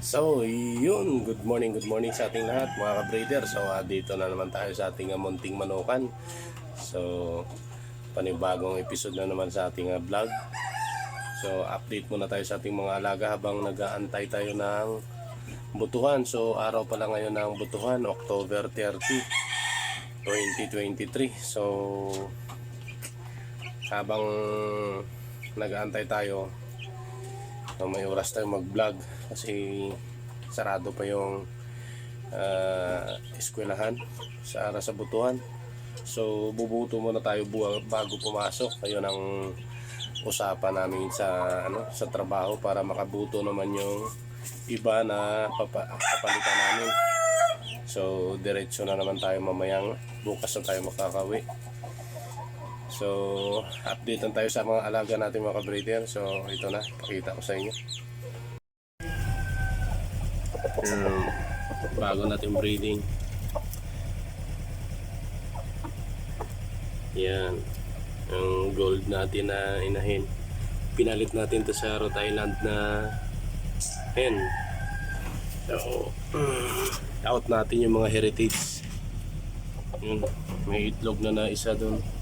So, yun. Good morning, good morning sa ating lahat mga ka-breeder. So, ah, dito na naman tayo sa ating ah, munting manukan. So, panibagong episode na naman sa ating ah, vlog. So, update muna tayo sa ating mga alaga habang nag-aantay tayo ng butuhan. So, araw pala ngayon ng butuhan, October 30, 2023. So, habang nag-aantay tayo, So, may oras tayo mag-vlog kasi sarado pa yung ah, eskwelahan sa ara sa butuhan. So, bubuto muna tayo bago pumasok. Ayun ang usapan namin sa ano sa trabaho para makabuto naman yung iba na papa, papalitan namin. So, diretso na naman tayo mamayang bukas na tayo makakawi. So, update lang tayo sa mga alaga natin mga ka-breeder. So, ito na, pakita ko sa inyo. Um, bago natin breeding. Yan. Ang gold natin na inahin. Pinalit natin to sa Rhode Island na hen. So, out natin yung mga heritage. Yun, may itlog na na isa doon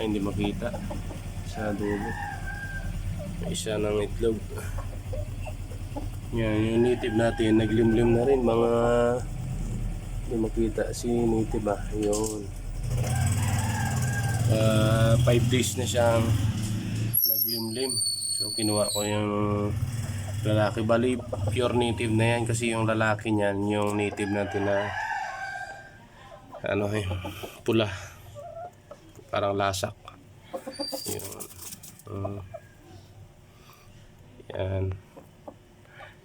ay hindi makita. Sa dulo. Isa ng itlog. Yan yung native natin naglimlim na rin. Mga hindi makita si native ah. Yun 5 days na siyang naglimlim. So kinuha ko yung lalaki. Bali pure native na yan kasi yung lalaki niyan yung native natin na ano eh pula parang lasak. Yun. Mm. yan.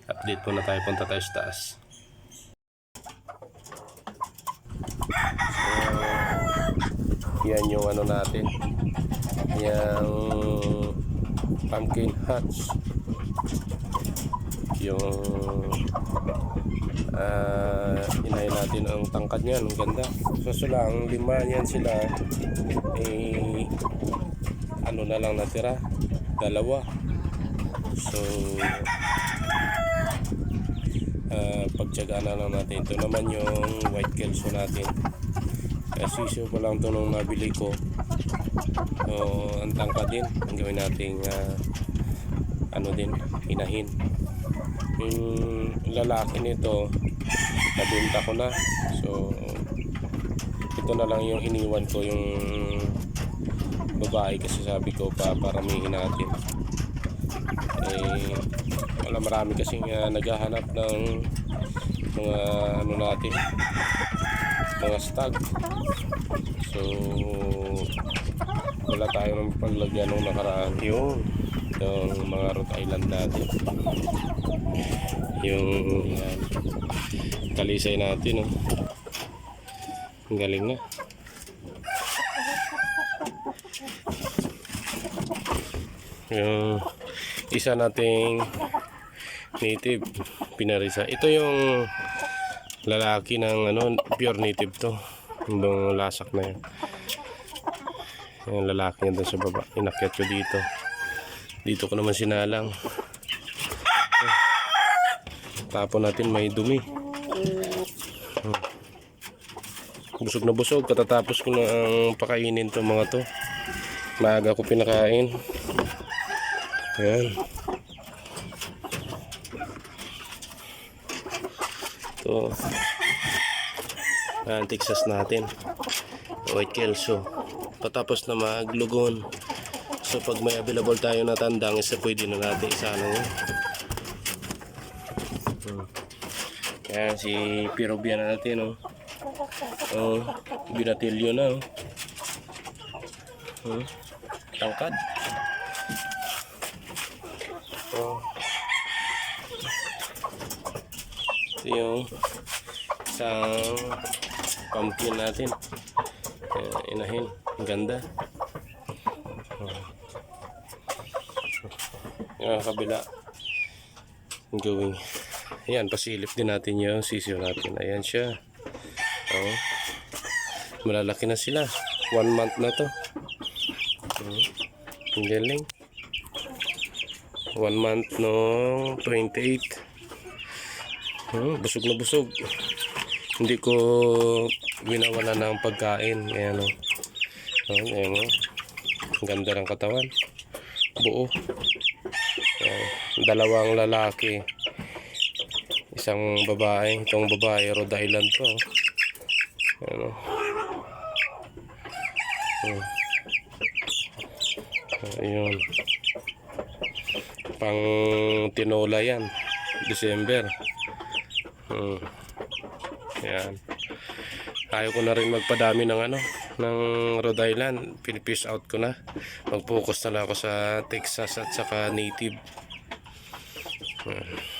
Update po na tayo. Punta tayo sa taas. So yan yung ano natin. Yung pumpkin hatch yung uh, inahin natin ang tangkad niyan ang ganda. So sila ang lima niyan sila eh ano na lang natira dalawa. So uh, pagtsagaan na lang natin. Ito naman yung white kelso natin. Kasi siso pa lang ito nung nabili ko. So ang tangkad din ang gawin nating uh, ano din inahin yung lalaki nito nabinta ko na. So ito na lang yung iniwan ko yung babae kasi sabi ko pa paramihin natin. Eh wala marami kasing uh, naghahanap ng mga ano natin mga stag. So wala tayo ng paglagyan nung nakaraan. Yun yung mga Rhode Island natin yung yan, kalisay natin oh. ang galing na. Yung isa nating native pinarisa. Ito yung lalaki ng ano pure native to. Yung lasak na yan yung lalaki niya doon sa baba. Inakyat ko dito dito ko naman sinalang. Tapon natin may dumi. Hmm. busog na busog. Katatapos ko na ang pakainin to mga to. Maaga ko pinakain. Ayan. To ang Texas natin. White kelso. Patapos na maglugon so pag may available tayo na tandang isa pwede na natin isa ano yun Hmm. Ayan, si Pirobia na natin, oh. Oh, binatilyo na, oh. Hmm. Tangkad. Oh. Ito yung isang pumpkin natin. Ayan, inahin. Ang ganda. Oh. Yung kabila. Gawing Ayan, pasilip din natin yung sisiyo natin. Ayan siya. Oh. Malalaki na sila. One month na to. Oh. Ang galing. One month no 28. Hmm, busog na busog. Hindi ko winawala ng pagkain. Ayan o. Ayan, ayan o. Ang ganda ng katawan. Buo. Ayan. Dalawang lalaki. Isang babae. Itong babae, Rhode Island to. Ayan o. Hmm. Ayun. Pang tinola yan. December. Hmm. Yan. Ayaw ko na rin magpadami ng ano, ng Rhode Island. Pinipiece out ko na. Mag-focus na lang ako sa Texas at saka native. Hmm.